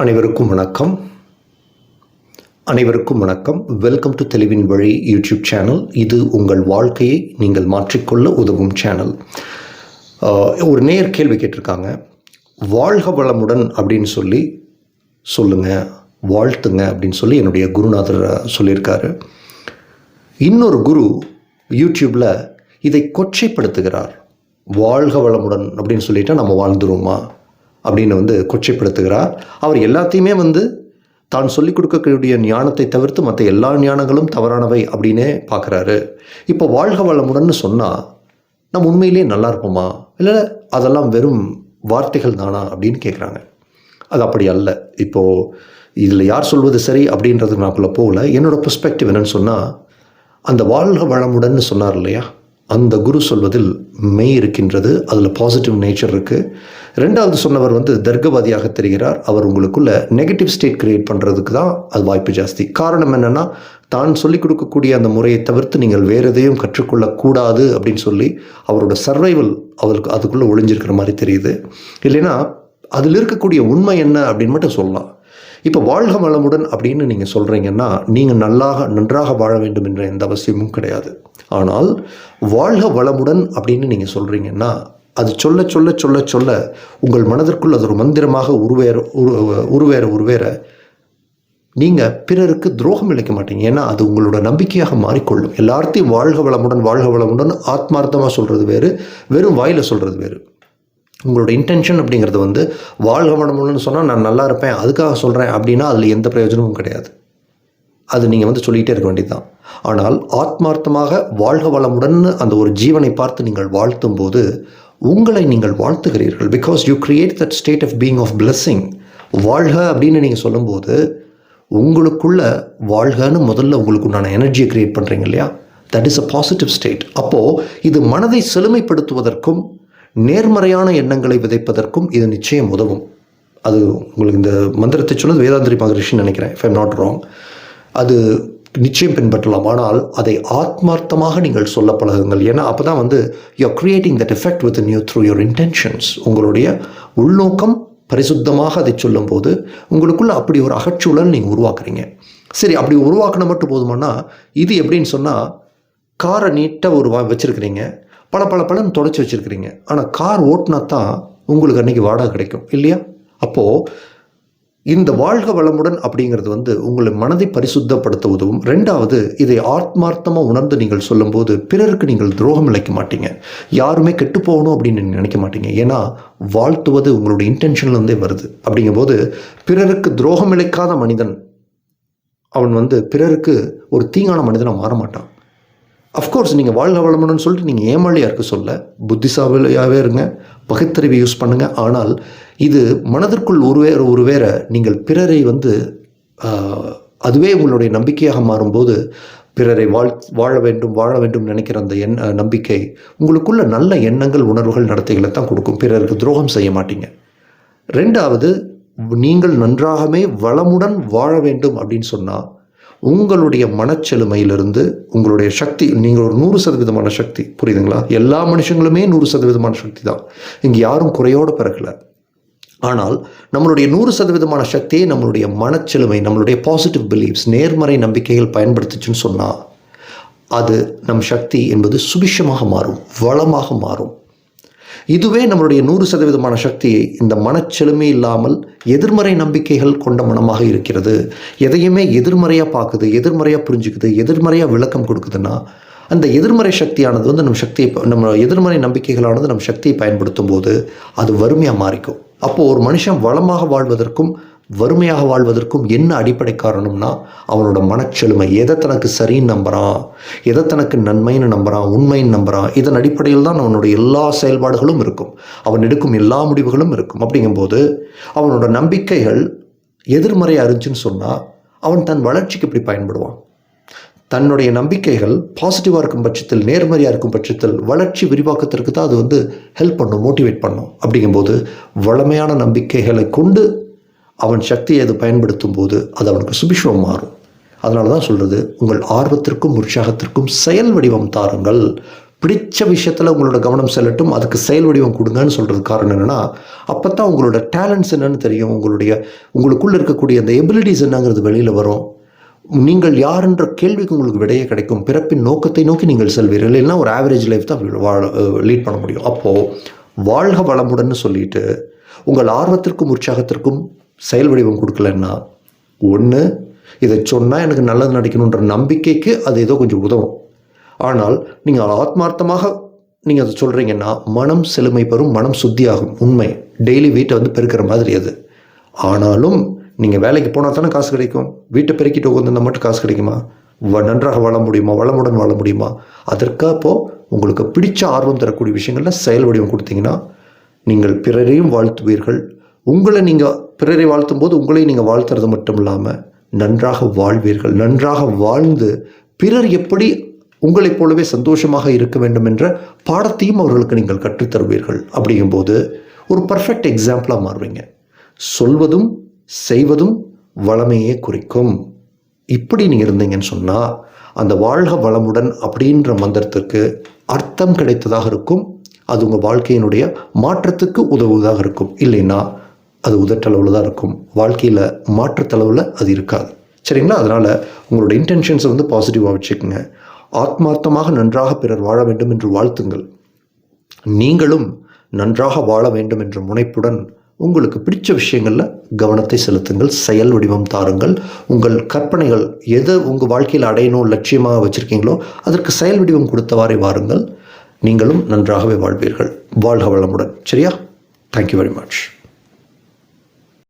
அனைவருக்கும் வணக்கம். அனைவருக்கும் வணக்கம். வெல்கம் டு தெளிவின் வழி யூடியூப் சேனல் இது உங்கள் வாழ்க்கையை நீங்கள் மாற்றிக்கொள்ள உதவும் சேனல் ஒரு நேர் கேள்வி கேட்டிருக்காங்க. வாழ்க வளமுடன் அப்படின்னு சொல்லி சொல்லுங்கள் வாழ்த்துங்க அப்படின்னு சொல்லி என்னுடைய குருநாதர் சொல்லியிருக்காரு. இன்னொரு குரு யூடியூப்பில் இதை கொச்சைப்படுத்துகிறார். வாழ்க வளமுடன் அப்படின்னு சொல்லிட்டா நம்ம வாழ்ந்துருவோமா? அப்படின்னு வந்து கொச்சைப்படுத்துகிறார் அவர் எல்லாத்தையுமே வந்து தான் சொல்லிக் கொடுக்கக்கூடிய ஞானத்தை தவிர்த்து மற்ற எல்லா ஞானங்களும் தவறானவை அப்படின்னே பார்க்குறாரு. இப்போ வாழ்க வளமுடன் சொன்னால் நம்ம உண்மையிலேயே நல்லா இருப்போமா? இல்லை அதெல்லாம் வெறும் வார்த்தைகள் தானா அப்படின்னு கேட்குறாங்க அது அப்படி அல்ல. இப்போது இதில் யார் சொல்வது சரி அப்படின்றது நாக்குள்ளே போகல. என்னோட பெர்ஸ்பெக்டிவ் என்னன்னு சொன்னால் அந்த வாழ்க வளமுடன் சொன்னார் இல்லையா? அந்த குரு சொல்வதில் மெய் இருக்கின்றது. அதில் பாசிட்டிவ் நேச்சர் இருக்குது ரெண்டாவது சொன்னவர் வந்து தர்க்கவாதியாக தெரிகிறார். அவர் உங்களுக்குள்ள நெகட்டிவ் ஸ்டேட் கிரியேட் பண்ணுறதுக்கு தான் அது வாய்ப்பு ஜாஸ்தி. காரணம் என்னென்னா தான் சொல்லிக் கொடுக்கக்கூடிய அந்த முறையை தவிர்த்து நீங்கள் வேறு எதையும் கற்றுக்கொள்ளக்கூடாது அப்படின்னு சொல்லி அவரோட சர்வைவல் அவருக்கு அதுக்குள்ளே ஒளிஞ்சிருக்கிற மாதிரி தெரியுது. இல்லைன்னா அதில் இருக்கக்கூடிய உண்மை என்ன அப்படின்னு மட்டும் சொல்லலாம். இப்போ வாழ்க வளமுடன் அப்படின்னு நீங்கள் சொல்கிறீங்கன்னா நீங்கள் நல்லாக நன்றாக வாழ வேண்டும் என்ற எந்த அவசியமும் கிடையாது. ஆனால் வாழ்க வளமுடன் அப்படின்னு நீங்கள் சொல்கிறீங்கன்னா அது சொல்ல சொல்ல சொல்ல சொல்ல உங்கள் மனதிற்குள் அது ஒரு மந்திரமாக உருவேற உரு உருவேற உருவேற நீங்கள் பிறருக்கு துரோகம் இழைக்க மாட்டீங்க. ஏன்னா அது உங்களோட நம்பிக்கையாக மாறிக்கொள்ளும். எல்லார்த்தையும் வாழ்க வளமுடன் வாழ்க வளமுடன் ஆத்மார்த்தமாக சொல்கிறது வேறு வெறும் வாயில் சொல்கிறது வேறு. உங்களோட இன்டென்ஷன் அப்படிங்கிறது வந்து வாழ்க வளமுடன் சொன்னால் நான் நல்லா இருப்பேன் அதுக்காக சொல்கிறேன் அப்படின்னா அதில் எந்த பிரயோஜனமும் கிடையாது. அது நீங்கள் வந்து சொல்லிகிட்டே இருக்க வேண்டியதுதான். ஆனால் ஆத்மார்த்தமாக வாழ்க வளமுடன் அந்த ஒரு ஜீவனை பார்த்து நீங்கள் வாழ்த்தும் போது உங்களை நீங்கள் வாழ்த்துகிறீர்கள். Because you create that state of being of blessing. வாழ்க அப்படின்னு நீங்கள் சொல்லும்போது உங்களுக்குள்ள வாழ்கன்னு முதல்ல உங்களுக்கு உண்டான எனர்ஜியை கிரியேட் பண்ணுறீங்க இல்லையா? That is a positive state அப்போது இது மனதை செழுமைப்படுத்துவதற்கும் நேர்மறையான எண்ணங்களை விதைப்பதற்கும் இது நிச்சயம் உதவும். அது உங்களுக்கு இந்த மந்திரத்தை சொன்னது வேதாந்திரி மகரிஷின்னு நினைக்கிறேன் இஃப் ஐம் நாட் ராங் அது நிச்சயம் பின்பற்றலாம். ஆனால் அதை ஆத்மார்த்தமாக நீங்கள் சொல்ல பழகுங்கள் ஏன்னா அப்போ தான் வந்து you creating that effect with new through your intentions உங்களுடைய உள்நோக்கம் பரிசுத்தமாக அதை சொல்லும்போது உங்களுக்குள்ள அப்படி ஒரு அகச்சூழல் நீங்கள் உருவாக்குறீங்க. சரி அப்படி உருவாக்கின மட்டும் போதுமானா இது எப்படின்னு சொன்னால் காரை நீட்டாக ஒரு வா வச்சுருக்கிறீங்க. பல பல பலன் தொடச்சி வச்சுருக்கிறீங்க. ஆனால் கார் ஓட்டினா தான் உங்களுக்கு அன்றைக்கி வாடகை கிடைக்கும். இல்லையா? அப்போது இந்த வாழ்க வளமுடன் அப்படிங்கிறது வந்து உங்களை மனதை பரிசுத்தப்படுத்த உதவும் ரெண்டாவது இதை ஆத்மார்த்தமாக உணர்ந்து நீங்கள் சொல்லும்போது பிறருக்கு நீங்கள் துரோகம் இழைக்க மாட்டீங்க. யாருமே கெட்டு போகணும் அப்படின்னு நினைக்க மாட்டீங்க. ஏன்னா வாழ்த்துவது உங்களுடைய இன்டென்ஷன்லேருந்தே வருது. அப்படிங்கும்போது பிறருக்கு துரோகம் இழைக்காத மனிதன் அவன் வந்து பிறருக்கு ஒரு தீங்கான மனிதனாக மாற மாட்டான். அஃப்கோர்ஸ் நீங்கள் வாழ்க வளமுடன் சொல்லிட்டு நீங்கள் ஏமாளியாக இருக்க சொல்ல புத்திசாலியாகவே இருங்க. பகுத்தறிவை யூஸ் பண்ணுங்கள் ஆனால் இது மனதிற்குள் ஒருவேற ஒருவேற நீங்கள் பிறரை வந்து அதுவே உங்களுடைய நம்பிக்கையாக மாறும்போது பிறரை வாழ் வாழ வேண்டும் வாழ வேண்டும் நினைக்கிற அந்த எண் நம்பிக்கை உங்களுக்குள்ள நல்ல எண்ணங்கள் உணர்வுகள் நடத்தைகளை தான் கொடுக்கும். பிறருக்கு துரோகம் செய்ய மாட்டீங்க. ரெண்டாவது நீங்கள் நன்றாகவே வளமுடன் வாழ வேண்டும் அப்படின்னு சொன்னால் உங்களுடைய மனச்செழுமையிலிருந்து உங்களுடைய சக்தி நீங்கள் ஒரு நூறு சதவீதமான சக்தி புரியுதுங்களா? எல்லா மனுஷங்களுமே நூறு சதவீதமான சக்தி தான். இங்கே யாரும் குறையோடு பிறக்கல. ஆனால் நம்மளுடைய நூறு சதவீதமான சக்தியை நம்மளுடைய மனச்செழுமை நம்மளுடைய பாசிட்டிவ் பிலீஃப்ஸ் நேர்மறை நம்பிக்கைகள் பயன்படுத்துச்சுன்னு சொன்னால் அது நம் சக்தி என்பது சுபிஷமாக மாறும் வளமாக மாறும். இதுவே நம்மளுடைய நூறு சதவீதமான சக்தியை இந்த மனச்செழுமை இல்லாமல் எதிர்மறை நம்பிக்கைகள் கொண்ட மனமாக இருக்கிறது. எதையுமே எதிர்மறையாக பார்க்குது எதிர்மறையாக புரிஞ்சுக்குது எதிர்மறையாக விளக்கம் கொடுக்குதுன்னா அந்த எதிர்மறை சக்தியானது வந்து நம்ம சக்தியை நம்ம எதிர்மறை நம்பிக்கைகளானது நம்ம சக்தியை பயன்படுத்தும் போது அது வறுமையாக மாறிக்கும். அப்போது ஒரு மனுஷன் வளமாக வாழ்வதற்கும் வறுமையாக வாழ்வதற்கும் என்ன அடிப்படை காரணம்னா அவனோட மனச்செழுமை. எதை தனக்கு சரின்னு நம்புகிறான் எதை தனக்கு நன்மைன்னு நம்புகிறான் உண்மைன்னு நம்புகிறான் இதன் அடிப்படையில் தான் அவனோட எல்லா செயல்பாடுகளும் இருக்கும். அவன் எடுக்கும் எல்லா முடிவுகளும் இருக்கும். அப்படிங்கும்போது அவனோட நம்பிக்கைகள் எதிர்மறையாக இருந்துச்சுன்னு சொன்னால் அவன் தன் வளர்ச்சிக்கு இப்படி பயன்படுவான். தன்னுடைய நம்பிக்கைகள் பாசிட்டிவாக இருக்கும் பட்சத்தில் நேர்மறையாக இருக்கும் பட்சத்தில் வளர்ச்சி விரிவாக்கத்திற்கு தான் அது வந்து ஹெல்ப் பண்ணும் மோட்டிவேட் பண்ணும். அப்படிங்கும்போது வளமையான நம்பிக்கைகளை கொண்டு அவன் சக்தியை அது பயன்படுத்தும் போது அது அவனுக்கு சுபிஷம் மாறும். அதனால தான் சொல்கிறது உங்கள் ஆர்வத்திற்கும் உற்சாகத்திற்கும் செயல் வடிவம் தாருங்கள். பிடிச்ச விஷயத்தில் உங்களோட கவனம் செல்லட்டும் அதுக்கு செயல் வடிவம் கொடுங்கன்னு சொல்கிறது காரணம் என்னென்னா அப்போ தான் உங்களோட டேலண்ட்ஸ் என்னன்னு தெரியும். உங்களுடைய உங்களுக்குள்ளே இருக்கக்கூடிய அந்த எபிலிட்டிஸ் என்னங்கிறது வெளியில் வரும். நீங்கள் யாருன்ற கேள்விக்கு உங்களுக்கு விடையே கிடைக்கும். பிறப்பின் நோக்கத்தை நோக்கி நீங்கள் செல்வீர்கள். இல்லைன்னா ஒரு ஆவரேஜ் லைஃப் தான் வாழ லீட் பண்ண முடியும். அப்போது வாழ்க வளமுடன் சொல்லிட்டு உங்கள் ஆர்வத்திற்கும் உற்சாகத்திற்கும் செயல் வடிவம் கொடுக்கலன்னா ஒன்று இதை சொன்னால் எனக்கு நல்லது நடக்கணுன்ற நம்பிக்கைக்கு அது ஏதோ கொஞ்சம் உதவும். ஆனால் நீங்கள் ஆத்மார்த்தமாக நீங்கள் அதை சொல்கிறீங்கன்னா மனம் செழுமை பெறும் மனம் சுத்தியாகும். உண்மை. டெய்லி வீட்டை வந்து பெருக்கிற மாதிரி அது. ஆனாலும் நீங்கள் வேலைக்கு போனால் தானே காசு கிடைக்கும். வீட்டை பெருக்கிட்டு உட்காந்துருந்தா மட்டும் காசு கிடைக்குமா? வ நன்றாக வாழ முடியுமா? வளமுடன் வாழ முடியுமா? அதற்காக உங்களுக்கு பிடிச்ச ஆர்வம் தரக்கூடிய விஷயங்களில் செயல் வடிவம் கொடுத்தீங்கன்னா நீங்கள் பிறரையும் வாழ்த்துவீர்கள் உங்களை நீங்கள் பிறரை வாழ்த்தும் போது உங்களை நீங்கள் வாழ்த்துறது மட்டும் இல்லாமல் நன்றாக வாழ்வீர்கள். நன்றாக வாழ்ந்து பிறர் எப்படி உங்களைப் போலவே சந்தோஷமாக இருக்க வேண்டும் என்ற பாடத்தையும் அவர்களுக்கு நீங்கள் கற்றுத்தருவீர்கள் அப்படிங்கும்போது ஒரு பர்ஃபெக்ட் எக்ஸாம்பிளாக மாறுவீங்க. சொல்வதும் செய்வதும் வளமையே குறிக்கும். இப்படி நீங்கள் இருந்தீங்கன்னு சொன்னால் அந்த வாழ்க வளமுடன் அப்படின்ற மந்திரத்திற்கு அர்த்தம் கிடைத்ததாக இருக்கும். அது உங்கள் வாழ்க்கையினுடைய மாற்றத்துக்கு உதவுவதாக இருக்கும். இல்லைன்னா அது உதட்டளவில் தான் இருக்கும். வாழ்க்கையில் மாற்றுத்தளவில் அது இருக்காது. சரிங்களா? அதனால் உங்களோட இன்டென்ஷன்ஸை வந்து பாசிட்டிவாக வச்சுக்கோங்க. ஆத்மார்த்தமாக நன்றாக பிறர் வாழ வேண்டும் என்று வாழ்த்துங்கள். நீங்களும் நன்றாக வாழ வேண்டும் என்ற முனைப்புடன் உங்களுக்கு பிடிச்ச விஷயங்களில் கவனத்தை செலுத்துங்கள். செயல் வடிவம் தாருங்கள். உங்கள் கற்பனைகள் எதை உங்கள் வாழ்க்கையில் அடையணும் லட்சியமாக வச்சுருக்கீங்களோ அதற்கு செயல் வடிவம் கொடுத்தவாறே வாருங்கள். நீங்களும் நன்றாகவே வாழ்வீர்கள். வாழ்க வளமுடன். சரியா? Thank you very much